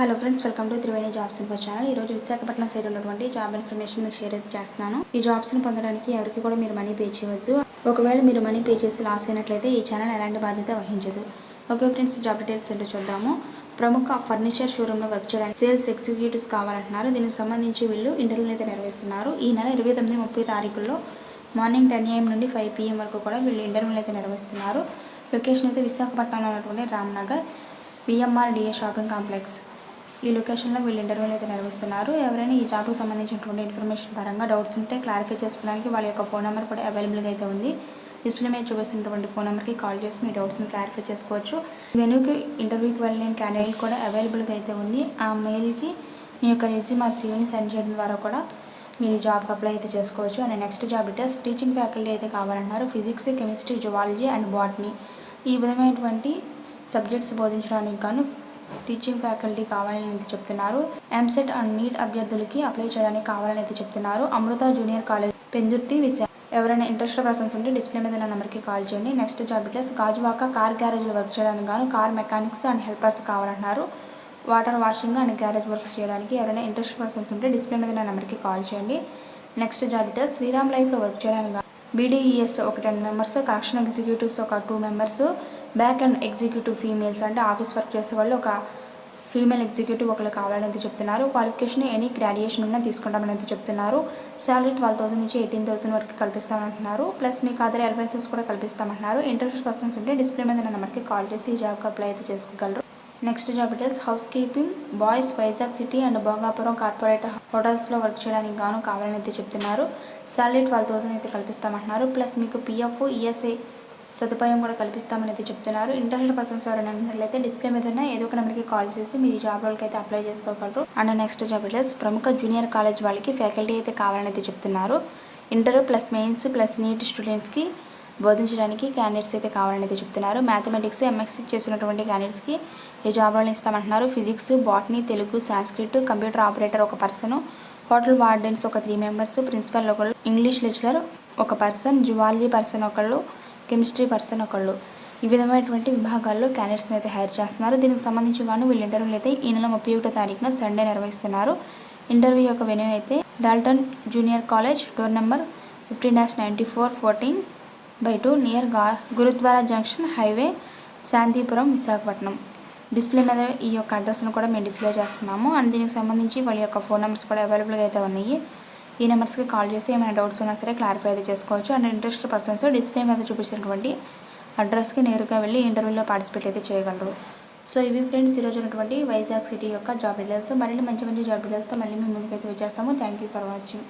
Hello friends welcome to Triveni jobs info channel ఈరోజు Visakhapatnam side ఉన్నటువంటి job information మీకు share అయితే చేస్తున్నాను. ఈ జాబ్స్ని పొందడానికి ఎవరికి కూడా మీరు మనీ పే చేయవద్దు. ఒకవేళ మీరు మనీ పే చేసి లాస్ అయినట్లయితే ఈ ఛానల్ ఎలాంటి బాధ్యత వహించదు. ఓకే ఫ్రెండ్స్ జాబ్ డీటెయిల్స్ ఏంటో చూద్దాము. ప్రముఖ ఫర్నిచర్ షోరూంలో వర్క్ చేయడానికి సేల్స్ ఎగ్జిక్యూటివ్స్ కావాలంటున్నారు. దీనికి సంబంధించి వీళ్ళు ఇంటర్వ్యూలు అయితే నిర్వహిస్తున్నారు. ఈ నెల ఇరవై తొమ్మిది ముప్పై తారీఖుల్లో మార్నింగ్ టెన్ ఏఎం నుండి ఫైవ్ పిఎం వరకు కూడా వీళ్ళు ఇంటర్వ్యూలు అయితే నిర్వహిస్తున్నారు. లొకేషన్ అయితే విశాఖపట్నంలో ఉన్నటువంటి Ramnagar VMR DA shopping complex ఈ లొకేషన్లో వీళ్ళు ఇంటర్వ్యూలు అయితే నిర్వహిస్తున్నారు. ఎవరైనా ఈ జాబ్కి సంబంధించినటువంటి ఇన్ఫర్మేషన్ పరంగా డౌట్స్ ఉంటే క్లారిఫై చేసుకోవడానికి వాళ్ళ యొక్క ఫోన్ నెంబర్ కూడా అవైలబుల్గా అయితే ఉంది. డిస్ప్లే మీద చూపిస్తున్నటువంటి ఫోన్ నెంబర్కి కాల్ చేసి మీ డౌట్స్ని క్లారిఫై చేసుకోవచ్చు. వెనుక ఇంటర్వ్యూకి వెళ్ళిన క్యాండిడేట్ కూడా అవైలబుల్గా అయితే ఉంది. ఆ మెయిల్కి మీ యొక్క రెజ్యూమ్ ఆ సీవీని సెండ్ చేయడం ద్వారా కూడా మీరు జాబ్కి అప్లై అయితే చేసుకోవచ్చు. And next job details teaching faculty అయితే కావాలన్నారు. Physics chemistry zoology and botany ఈ విధమైనటువంటి సబ్జెక్ట్స్ బోధించడానికి గాను టీచింగ్ ఫ్యాకల్టీ కావాలని అయితే చెప్తున్నారు. ఎంసెట్ అండ్ నీట్ అభ్యర్థులకి అప్లై చేయడానికి కావాలని అయితే చెప్తున్నారు. అమృత జూనియర్ కాలేజ్ పెందుర్తి విశాఖ ఎవరైనా ఇంట్రెస్ట్ పర్సన్స్ ఉంటే డిస్ప్లే మీద నా నెంబర్కి కాల్ చేయండి. Next job details Gajuwaka car గ్యారేజ్లో work చేయడానికి గాను కార్ మెకానిక్స్ అండ్ హెల్పర్స్ కావాలంటున్నారు. Water washing and garage works చేయడానికి ఎవరైనా ఇంట్రెస్ట్ పర్సన్స్ ఉంటే డిస్ప్లే మీద నా నెంబర్కి కాల్ చేయండి. నెక్స్ట్ జాబ్ డీటెయిల్స్ శ్రీరామ్ లైఫ్లో వర్క్ చేయడానికి బీడీఈఎస్ ఒక టెన్ మెంబర్స్ కరెక్షన్ ఎగ్జిక్యూటివ్స్ ఒక two members back and executive females అంటే ఆఫీస్ వర్క్ చేసే వాళ్ళు ఒక ఫీమేల్ ఎగ్జిక్యూటివ్ ఒకరు కావాలని చెప్తున్నారు. క్వాలిఫికేషన్ ఎనీ గ్రాడ్యుయేషన్ ఉన్నా తీసుకుంటామని అయితే చెప్తున్నారు. శాలరీ ట్వెల్వ్ థౌసండ్ నుంచి ఎయిటీన్ థౌసండ్ వరకు కల్పిస్తామంటున్నారు. ప్లస్ మీకు అదర్ అడ్వాన్సెస్ కూడా కల్పిస్తామంటున్నారు. ఇంట్రెస్ట్ పర్సన్స్ ఉంటే డిస్ప్లే మీద నెంబర్కి కాల్ చేసి ఈ జాబ్కి అప్లై అయితే చేసుకోగలరు. Next job details. Housekeeping boys Vizag city and Bhogapuram corporate హోటల్స్లో వర్క్ చేయడానికి గాను కావాలని అయితే చెప్తున్నారు. శాలరీ ట్వెల్వ్ థౌసండ్ అయితే కల్పిస్తామంటున్నారు. ప్లస్ మీకు పిఎఫ్ ఈఎస్ఐ సదుపాయం కూడా కల్పిస్తామని అయితే చెప్తున్నారు. ఇంటర్నెట్ పర్సన్స్ ఎవరైనా ఉన్నట్లయితే డిస్ప్లే మీద ఉన్న ఏదో ఒక నెంబర్కి కాల్ చేసి మీ జాబ్ రోల్కి అయితే అప్లై చేసుకోగలరు. అండ్ నెక్స్ట్ జాబ్ డీటెయిల్స్ ప్రముఖ జూనియర్ కాలేజ్ వాళ్ళకి ఫ్యాకల్టీ అయితే కావాలని అయితే చెప్తున్నారు. Inter plus mains plus NEET స్టూడెంట్స్కి బోధించడానికి క్యాండిడేట్స్ అయితే కావాలని అయితే చెప్తున్నారు. మ్యాథమెటిక్స్ ఎంఎస్సీ చేసినటువంటి క్యాండిడేట్స్కి ఈ జాబ్ రోల్ని ఇస్తామంటున్నారు. Physics botany Telugu Sanskrit computer operator ఒక పర్సన్ హోటల్ వార్డెన్స్ ఒక త్రీ మెంబర్స్ ప్రిన్సిపల్ ఒకళ్ళు ఇంగ్లీష్ లెక్చరర్ ఒక పర్సన్ జువాలజీ పర్సన్ ఒకళ్ళు కెమిస్ట్రీ పర్సన్ ఒకళ్ళు. ఈ విధమైనటువంటి విభాగాల్లో క్యాండిడేట్స్ని అయితే హైర్ చేస్తున్నారు. దీనికి సంబంధించి గాను వీళ్ళు ఇంటర్వ్యూలు అయితే ఈ నెల ముప్పై ఒకటో తారీఖున సండే నిర్వహిస్తున్నారు. ఇంటర్వ్యూ యొక్క వెన్యూ అయితే Dalton junior college door number fifteen dash ninety four fourteen by two నియర్గా Gurudwara junction highway Shantipuram Visakhapatnam. Display మీద ఈ యొక్క అడ్రస్ను కూడా మేము డిస్ప్లే చేస్తున్నాము. అండ్ దీనికి సంబంధించి వాళ్ళ యొక్క ఫోన్ నెంబర్స్ కూడా అవైలబుల్గా అయితే ఉన్నాయి. ఈ నెంబర్స్కి కాల్ చేసి ఏమైనా డౌట్స్ ఉన్నా సరే క్లారిఫై అయితే చేసుకోవచ్చు. అండ్ ఇంట్రెస్ట్ పర్సన్స్ డిస్ప్లే మీద చూపించినటువంటి అడ్రస్కి నేరుగా వెళ్ళి ఇంటర్వ్యూలో పార్టిసిపేట్ అయితే చేయగలరు. సో ఇవి ఫ్రెండ్స్ ఈరోజు ఉన్నటువంటి వైజాగ్ సిటీ యొక్క జాబ్ డీటెయిల్స్ మరిన్ని మంచి మంచి జాబ్ డీటెయిల్స్తో మళ్ళీ మేము ముందుకైతే వచ్చేస్తాము. Thank you for watching.